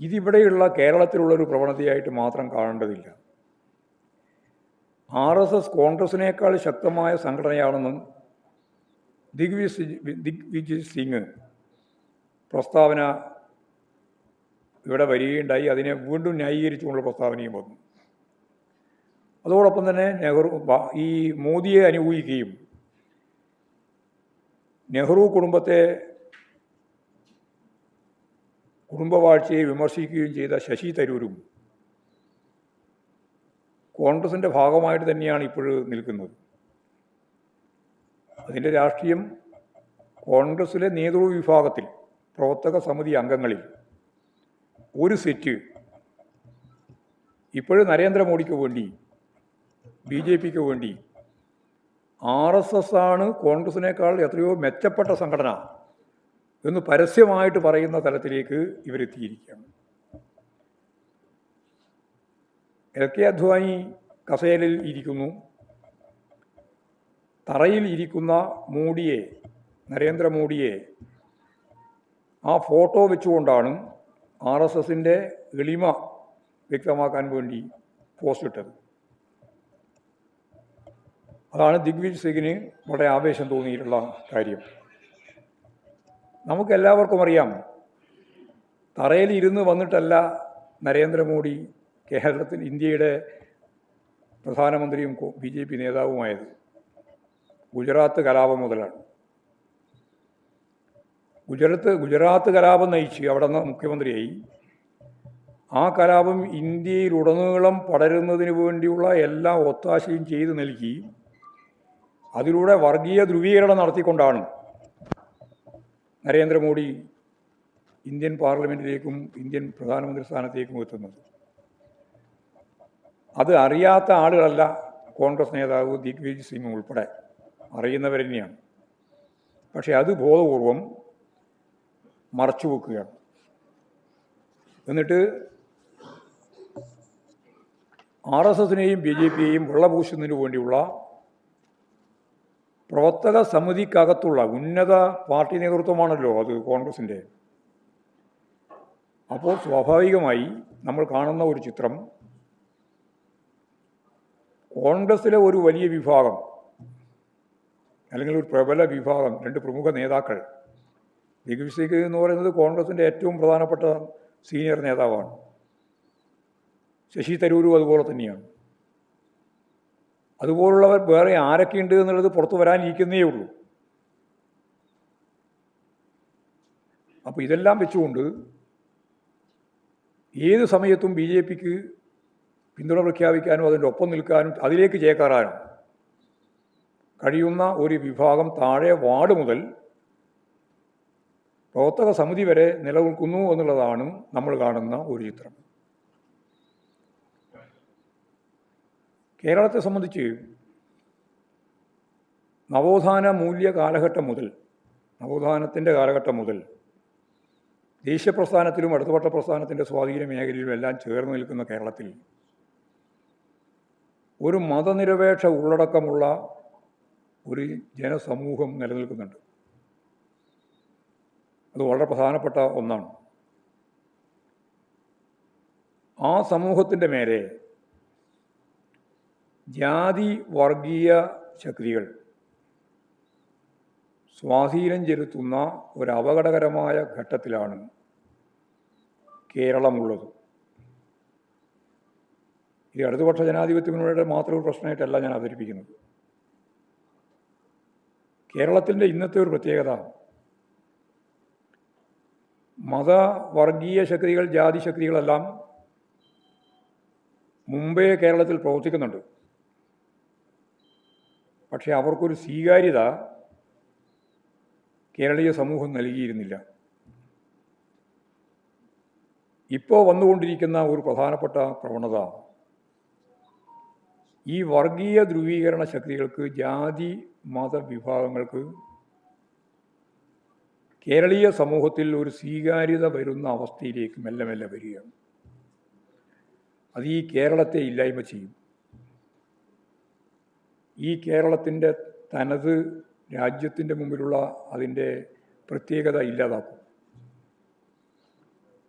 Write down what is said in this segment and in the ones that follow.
ഇതിവിടെയുള്ള കേരളത്തിലുള്ളൊരു പ്രവണതയായിട്ട് മാത്രം കാണേണ്ടതില്ല. ആർ എസ് എസ് കോൺഗ്രസിനേക്കാൾ ശക്തമായ സംഘടനയാണെന്നും ദിഗ്വിജ് ദിഗ്വിജയ് സിംഗ് പ്രസ്താവന ഇവിടെ വരികയുണ്ടായി. അതിനെ വീണ്ടും ന്യായീകരിച്ചുകൊണ്ടുള്ള പ്രസ്താവനയും വന്നു. അതോടൊപ്പം തന്നെ നെഹ്റു ഈ മോദിയെ അനുകൂലിക്കുകയും നെഹ്റു കുടുംബത്തെ കുടുംബവാഴ്ചയെ വിമർശിക്കുകയും ചെയ്ത ശശി തരൂരും കോൺഗ്രസിന്റെ ഭാഗമായിട്ട് തന്നെയാണ് ഇപ്പോൾ നിൽക്കുന്നത്. അതിന്റെ രാഷ്ട്രീയം കോൺഗ്രസിലെ നേതൃവിഭാഗത്തിൽ പ്രവർത്തക സമിതി അംഗങ്ങളിൽ ഒരു സെറ്റ് ഇപ്പോഴും നരേന്ദ്രമോദിക്ക് വേണ്ടി ബി ജെ പിക്ക് വേണ്ടി ആർ എസ് എസ് ആണ് കോൺഗ്രസിനേക്കാൾ എത്രയോ മെച്ചപ്പെട്ട സംഘടന. എന്ന് പരസ്യമായിട്ട് പറയുന്ന തലത്തിലേക്ക് ഇവരെത്തിയിരിക്കുകയാണ്. എൽ കെ അദ്വാനി കസേരയിൽ ഇരിക്കുന്നു. തറയിൽ ഇരിക്കുന്ന മോഡിയെ നരേന്ദ്രമോദിയെ ആ ഫോട്ടോ വെച്ചുകൊണ്ടാണ് ആർ എസ് എസിന്റെ എളിമ വ്യക്തമാക്കാൻ വേണ്ടി പോസ്റ്റ് ഇട്ടത്. അതാണ് ദിഗ്വിജയ് സിംഗിന് വളരെ ആവേശം തോന്നിയിട്ടുള്ള കാര്യം. നമുക്കെല്ലാവർക്കും അറിയാം. തറയിൽ ഇരുന്ന് വന്നിട്ടല്ല നരേന്ദ്രമോദി കേരളത്തിൽ ഇന്ത്യയുടെ പ്രധാനമന്ത്രിയും ബി ജെ പി നേതാവുമായത്. ഗുജറാത്ത് കലാപം മുതലാണ്. ഗുജറാത്ത് ഗുജറാത്ത് കലാപം നയിച്ച് അവിടെ നിന്ന് മുഖ്യമന്ത്രിയായി. ആ കലാപം ഇന്ത്യയിലുടനീളം പടരുന്നതിന് വേണ്ടിയുള്ള എല്ലാ ഒത്താശയും ചെയ്തു നൽകി. അതിലൂടെ വർഗീയ ധ്രുവീകരണം നടത്തിക്കൊണ്ടാണ് നരേന്ദ്രമോദി ഇന്ത്യൻ പാർലമെന്റിലേക്കും ഇന്ത്യൻ പ്രധാനമന്ത്രി സ്ഥാനത്തേക്കും എത്തുന്നത്. അത് അറിയാത്ത ആളുകളല്ല കോൺഗ്രസ് നേതാവ് ദിഗ്വിജയ് സിംഗ് ഉൾപ്പെടെ. അറിയുന്നവർ തന്നെയാണ്. പക്ഷേ അത് ബോധപൂർവം മറച്ചു വെക്കുകയാണ്. എന്നിട്ട് ആർ എസ് എസിനെയും ബി ജെ പിയെയും വെള്ളപൂശുന്നതിന് വേണ്ടിയുള്ള പ്രവർത്തക സമിതിക്കകത്തുള്ള ഉന്നത പാർട്ടി നേതൃത്വമാണല്ലോ അത് കോൺഗ്രസിന്റെ. അപ്പോൾ സ്വാഭാവികമായി നമ്മൾ കാണുന്ന ഒരു ചിത്രം കോൺഗ്രസ്സിലെ ഒരു വലിയ വിഭാഗം അല്ലെങ്കിൽ ഒരു പ്രബല വിഭാഗം രണ്ട് പ്രമുഖ നേതാക്കൾ ദിഗ്വിജയ് എന്ന് പറയുന്നത് കോൺഗ്രസിന്റെ ഏറ്റവും പ്രധാനപ്പെട്ട സീനിയർ നേതാവാണ്. ശശി തരൂരും അതുപോലെ തന്നെയാണ്. അതുപോലുള്ളവർ വേറെ ആരൊക്കെയുണ്ട് എന്നുള്ളത് പുറത്തു വരാനിരിക്കുന്നേ ഉള്ളൂ. അപ്പോൾ ഇതെല്ലാം വെച്ചുകൊണ്ട് ഏത് സമയത്തും ബി ജെ പിക്ക് പിന്തുണ പ്രഖ്യാപിക്കാനും അതിന്റെ ഒപ്പം നിൽക്കാനും അതിലേക്ക് ചേക്കാറാനും കഴിയുന്ന ഒരു വിഭാഗം താഴെ വാർഡ് മുതൽ പ്രവർത്തക സമിതി വരെ നിലനിൽക്കുന്നു എന്നുള്ളതാണ് നമ്മൾ കാണുന്ന ഒരു ചിത്രം. കേരളത്തെ സംബന്ധിച്ച് നവോത്ഥാന മൂല്യ കാലഘട്ടം മുതൽ നവോത്ഥാനത്തിന്റെ കാലഘട്ടം മുതൽ ദേശീയപ്രസ്ഥാനത്തിലും അടുത്തവട്ട പ്രസ്ഥാനത്തിന്റെ സ്വാധീന മേഖലയിലും എല്ലാം ചേർന്ന് നിൽക്കുന്ന കേരളത്തിൽ ഒരു മതനിരപേക്ഷ ഉള്ളടക്കമുള്ള ഒരു ജനസമൂഹം നിലനിൽക്കുന്നുണ്ട്. അത് വളരെ പ്രധാനപ്പെട്ട ഒന്നാണ്. ആ സമൂഹത്തിന്റെ മേലെ ജാതി വർഗീയ ശക്തികൾ. സ്വാധീനം ചെലുത്തുന്ന ഒരു അപകടകരമായ ഘട്ടത്തിലാണ് കേരളമുള്ളത്. ഇത് ഇടതുപക്ഷ ജനാധിപത്യ മുന്നണിയുടെ മാത്രം ഒരു പ്രശ്നമായിട്ടല്ല ഞാൻ അവതരിപ്പിക്കുന്നത്. കേരളത്തിന്റെ ഇന്നത്തെ ഒരു പ്രത്യേകത മത വർഗീയ ശക്തികൾ ജാതി ശക്തികളെല്ലാം മുമ്പേ കേരളത്തിൽ പ്രവർത്തിക്കുന്നുണ്ട്. പക്ഷേ അവർക്കൊരു സ്വീകാര്യത കേരളീയ സമൂഹം നൽകിയിരുന്നില്ല. ഇപ്പോൾ വന്നുകൊണ്ടിരിക്കുന്ന ഒരു പ്രധാനപ്പെട്ട പ്രവണത ഈ വർഗീയ ധ്രുവീകരണ ശക്തികൾക്ക് ജാതി മത വിഭാഗങ്ങൾക്ക് കേരളീയ സമൂഹത്തിൽ ഒരു സ്വീകാര്യത വരുന്ന അവസ്ഥയിലേക്ക് മെല്ലെ മെല്ലെ വരികയാണ്. അത് ഈ കേരളത്തെ ഇല്ലായ്മ ചെയ്യും. ഈ കേരളത്തിന്റെ തനത് രാജ്യത്തിന്റെ മുമ്പിലുള്ള അതിന്റെ പ്രത്യേകത ഇല്ലാതാക്കും.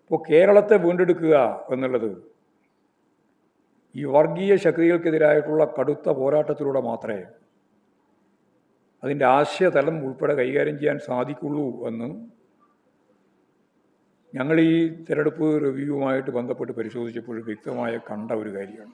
ഇപ്പോൾ കേരളത്തെ വീണ്ടെടുക്കുക എന്നുള്ളത് ഈ വർഗീയ ശക്തികൾക്കെതിരായിട്ടുള്ള കടുത്ത പോരാട്ടത്തിലൂടെ മാത്രമേ അതിന്റെ ആശയതലം ഉൾപ്പെടെ കൈകാര്യം ചെയ്യാൻ സാധിക്കുള്ളൂ എന്ന് ഞങ്ങൾ ഈ തിരഞ്ഞെടുപ്പ് റിവ്യൂവുമായിട്ട് ബന്ധപ്പെട്ട് പരിശോധിച്ചപ്പോൾ വ്യക്തമായ കണ്ട ഒരു കാര്യമാണ്.